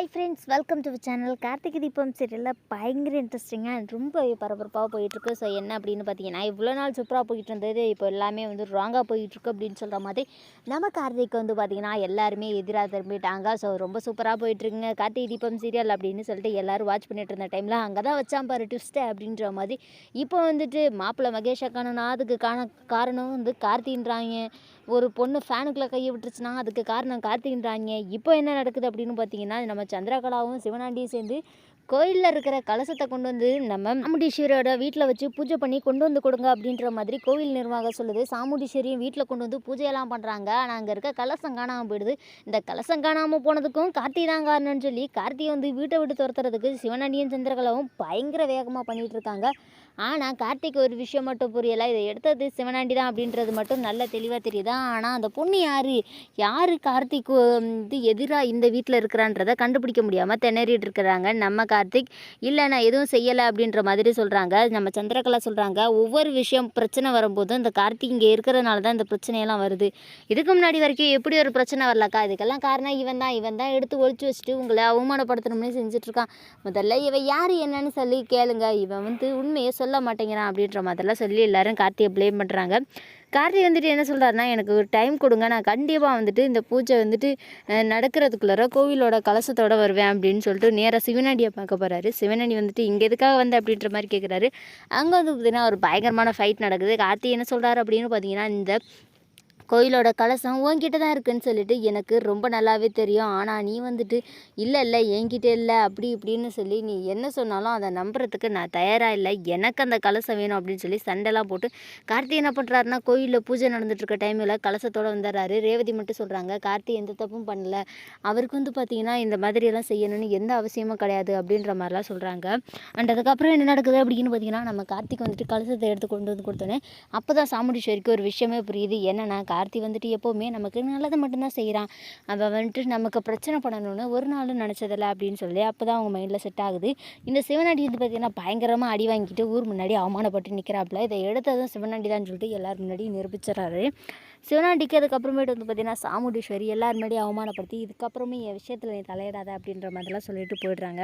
Hi friends welcome to channel Karthigai Deepam சீரியலில் பயங்கர இன்ட்ரெஸ்டிங்காக அண்ட் ரொம்ப பரபரப்பாக போயிட்டுருக்கு. ஸோ என்ன அப்படின்னு பார்த்தீங்கன்னா இவ்வளோ நாள் சூப்பராக போயிட்டு இருந்தது. இப்போ எல்லாமே வந்து ராங்காக போயிட்டுருக்கு அப்படின்னு சொல்கிற மாதிரி நம்ம கார்த்திக் வந்து பார்த்தீங்கன்னா எல்லாருமே எதிராக திரும்பிட்டாங்க. ஸோ ரொம்ப சூப்பராக போயிட்டுருக்குங்க கார்த்திகை தீபம் சீரியல் அப்படின்னு சொல்லிட்டு எல்லோரும் வாட்ச் பண்ணிட்டு இருந்த டைமில் அங்கே தான் வச்சான் பாரு ட்விஸ்ட்டு அப்படின்ற மாதிரி. இப்போ வந்துட்டு மாப்பிள்ளை மகேஷை காணணும் அதுக்கு காண காரணம் வந்து கார்த்தின்றாங்க. ஒரு பொண்ணு ஃபேனுக்குள்ளே கையை விட்டுருச்சுன்னா அதுக்கு காரணம் கார்த்திகின்றாங்க இப்போ என்ன நடக்குது அப்படின்னு பார்த்தீங்கன்னா நம்ம சந்திரகலாவும் சிவனாண்டியும் சேர்ந்து கோயிலில் இருக்கிற கலசத்தை கொண்டு வந்து நம்ம சாமுண்டீஸ்வரியோட வீட்டில் வச்சு பூஜை பண்ணி கொண்டு வந்து கொடுங்க அப்படின்ற மாதிரி கோவில் நிர்வாகம் சொல்லுது. சாமுண்டீஸ்வரியும் வீட்டில் கொண்டு வந்து பூஜையெல்லாம் பண்ணுறாங்க ஆனால் அங்கே இருக்க கலசம் காணாமல் போயிடுது. இந்த கலசம் காணாமல் போனதுக்கும் கார்த்தி தான் காரணம்னு சொல்லி கார்த்தியை வந்து வீட்டை விட்டு துரத்துறதுக்கு சிவனடியும் சந்திரகலாவும் பயங்கர வேகமாக பண்ணிகிட்டு இருக்காங்க. ஆனால் கார்த்திக் ஒரு விஷயம் மட்டும் புரியலை. இதை எடுத்தது சிவனாண்டி தான் அப்படின்றது மட்டும் நல்ல தெளிவாக தெரியுது. ஆனால் அந்த பொண்ணு யார்? யார் கார்த்திக் வந்து எதிராக இந்த வீட்டில் இருக்கிறான்றதை கண்டுபிடிக்க முடியாமல் திணறிட்டு இருக்கிறாங்க. நம்ம கார்த்திக் இல்லை நான் எதுவும் செய்யலை அப்படின்ற மாதிரி சொல்கிறாங்க நம்ம சந்திரகலா சொல்கிறாங்க ஒவ்வொரு விஷயம் பிரச்சனை வரும்போதும் இந்த கார்த்திக் இங்கே இருக்கிறதுனால தான் இந்த பிரச்சனையெல்லாம் வருது. இதுக்கு முன்னாடி வரைக்கும் எப்படி ஒரு பிரச்சனை வரலக்கா? இதுக்கெல்லாம் காரணம் இவன் தான். இவன் தான் எடுத்து ஒழிச்சு வச்சுட்டு உங்களை அவமானப்படுத்தணும்னு செஞ்சிட்ருக்கான். முதல்ல இவன் யார் என்னன்னு சொல்லி கேளுங்க. இவன் வந்து உண்மையை சொல்ல மாட்டேங்கிறான் அப்படின்ற மாதிரிலாம் சொல்லி எல்லாரும் கார்த்தியை ப்ளேம் பண்ணுறாங்க கார்த்திக் வந்துட்டு என்ன சொல்கிறாருன்னா எனக்கு ஒரு டைம் கொடுங்க நான் கண்டிப்பாக வந்துட்டு இந்த பூஜை வந்துட்டு நடக்கிறதுக்குள்ளார கோவிலோட கலசத்தோட வருவேன் அப்படின்னு சொல்லிட்டு நேராக சிவனடியை பார்க்க போகிறாரு சிவனடி வந்துட்டு இங்கே எதுக்காக வந்து? அப்படின்ற மாதிரி கேட்குறாரு அங்கே வந்து பார்த்தீங்கன்னா ஒரு பயங்கரமான ஃபைட் நடக்குது. கார்த்திக் என்ன சொல்கிறாரு அப்படின்னு பார்த்தீங்கன்னா இந்த கோயிலோட கலசம் உன்கிட்ட தான் இருக்குன்னு சொல்லிட்டு எனக்கு ரொம்ப நல்லாவே தெரியும். ஆனால் நீ வந்துட்டு இல்லை இல்லை என்கிட்ட இல்லை அப்படி இப்படின்னு சொல்லி நீ என்ன சொன்னாலும் அதை நம்புறதுக்கு நான் தயாராக இல்லை. எனக்கு அந்த கலசம் வேணும் அப்படின்னு சொல்லி சண்டைலாம் போட்டு கார்த்தி என்ன பண்ணுறாருன்னா கோயிலில் பூஜை நடந்துட்டுருக்க டைமில் கலசத்தோடு வந்துடுறாரு. ரேவதி மட்டும் சொல்கிறாங்க கார்த்தி எந்த தப்பும் பண்ணல. அவருக்கு வந்து பார்த்தீங்கன்னா இந்த மாதிரியெல்லாம் செய்யணும்னு எந்த அவசியமும் கிடையாது அப்படின்ற மாதிரிலாம் சொல்கிறாங்க அண்ட் அதுக்கப்புறம் என்ன நடக்குது அப்படின்னு பார்த்தீங்கன்னா நம்ம கார்த்திக் வந்துட்டு கலசத்தை எடுத்து கொண்டு வந்து கொடுத்தோன்னே அப்போ தான் சாமுண்டீஸ்வரிக்கு ஒரு விஷயமே புரியுது. என்னென்னா கார்த்தி வந்துட்டு எப்போவுமே நமக்கு நல்லதை மட்டும்தான் செய்கிறான் அவன் வந்துட்டு நமக்கு பிரச்சனை பண்ணணும்னு ஒரு நாளும் நினச்சதில்ல அப்படின்னு சொல்லி அப்போ தான் அவங்க மைண்டில் செட் ஆகுது. இந்த சிவனாண்டி வந்து பார்த்திங்கன்னா பயங்கரமாக அடி வாங்கிட்டு ஊர் முன்னாடி அவமானப்பட்டு நிற்கிறாப்புல இதை எடுத்ததும் சிவனாண்டி தான் சொல்லிட்டு எல்லோரும் முன்னாடி நிரூபிச்சிடறாரு. சிவனாண்டிக்கு அதுக்கப்புறமேட்டு வந்து பார்த்திங்கன்னா சாமுண்டீஸ்வரி எல்லார் அவமானப்படுத்தி இதுக்கப்புறமே என் விஷயத்தில் நீ தலையிடாத அப்படின்ற மாதிரிலாம் சொல்லிட்டு போயிடுறாங்க.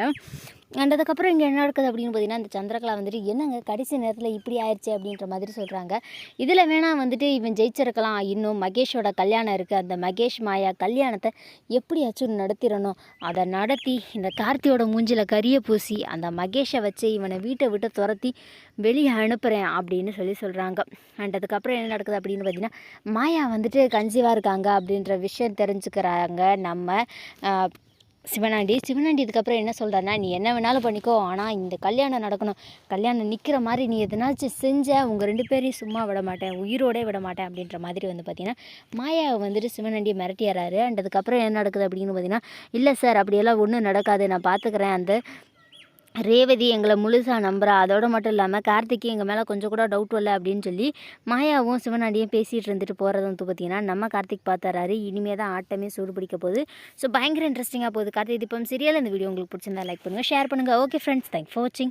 அண்ட் அதுக்கப்புறம் இங்கே என்ன நடக்குது அப்படின்னு பார்த்தீங்கன்னா இந்த சந்திரகலா வந்துட்டு என்னங்க கடைசி நேரத்தில் இப்படி ஆயிடுச்சு அப்படின்ற மாதிரி சொல்கிறாங்க இதில் வேணால் வந்துட்டு இவன் ஜெயிச்சிருக்கலாம். இன்னும் மகேஷோட கல்யாணம் இருக்குது அந்த மகேஷ் மாயா கல்யாணத்தை எப்படியாச்சும் நடத்திடணும். அதை நடத்தி இந்த கார்த்தியோட மூஞ்சில் கரிய பூசி அந்த மகேஷை வச்சு இவனை வீட்டை விட்டு துரத்தி வெளியே அனுப்புகிறேன் அப்படின்னு சொல்லி சொல்கிறாங்க அண்ட் அதுக்கப்புறம் என்ன நடக்குது அப்படின்னு பார்த்தீங்கன்னா மாயா வந்துட்டு கன்சீவாக இருக்காங்க அப்படின்ற விஷயம் தெரிஞ்சுக்கிறாங்க. நம்ம சிவனாண்டி. சிவனாண்டி இதுக்கப்புறம் என்ன சொல்கிறாருன்னா நீ என்ன வேணாலும் பண்ணிக்கோ. ஆனால் இந்த கல்யாணம் நடக்கணும். கல்யாணம் நிற்கிற மாதிரி நீ எதனாச்சும் செஞ்ச உங்கள் ரெண்டு பேரையும் சும்மா விட மாட்டேன். உயிரோடே விட மாட்டேன். அப்படின்ற மாதிரி வந்து பார்த்தீங்கன்னா மாயாவை வந்துட்டு சிவனாண்டியை மிரட்டியாராரு அண்ட் அதுக்கப்புறம் என்ன நடக்குது அப்படின்னு பார்த்தீங்கன்னா இல்லை சார் அப்படியெல்லாம் ஒன்றும் நடக்காது. நான் பார்த்துக்கிறேன் அந்த ரேவதி எங்களை முழுசாக நம்புறா. அதோட மட்டும் இல்லாமல் கார்த்திக்கு எங்கள் மேலே கொஞ்சம் கூட டவுட் வரல அப்படின்னு சொல்லி மாயாவும் சிவனாண்டியும் பேசிகிட்டு இருந்துட்டு போகிறது வந்து பார்த்தீங்கன்னா நம்ம கார்த்திக் பார்த்துறாரு இனிமேல் தான் ஆட்டமே சூடு பிடிக்க போகுது. ஸோ பயங்கர இன்ட்ரெஸ்டிங்காக போகுது. கார்த்திக் தீபம் சீரியல் இந்த வீடியோ உங்களுக்கு பிடிச்சிருந்தா லைக் பண்ணுங்கள் ஷேர் பண்ணுங்கள் ஓகே ஃப்ரெண்ட்ஸ் தேங்க் ஃபார் வாட்சிங்